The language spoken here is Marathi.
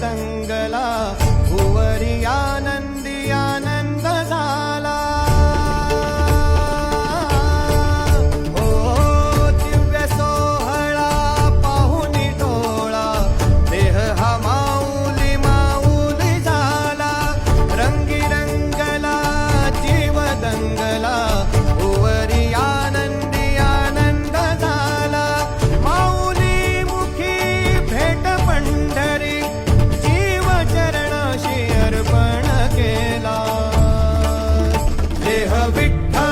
दंगला victory.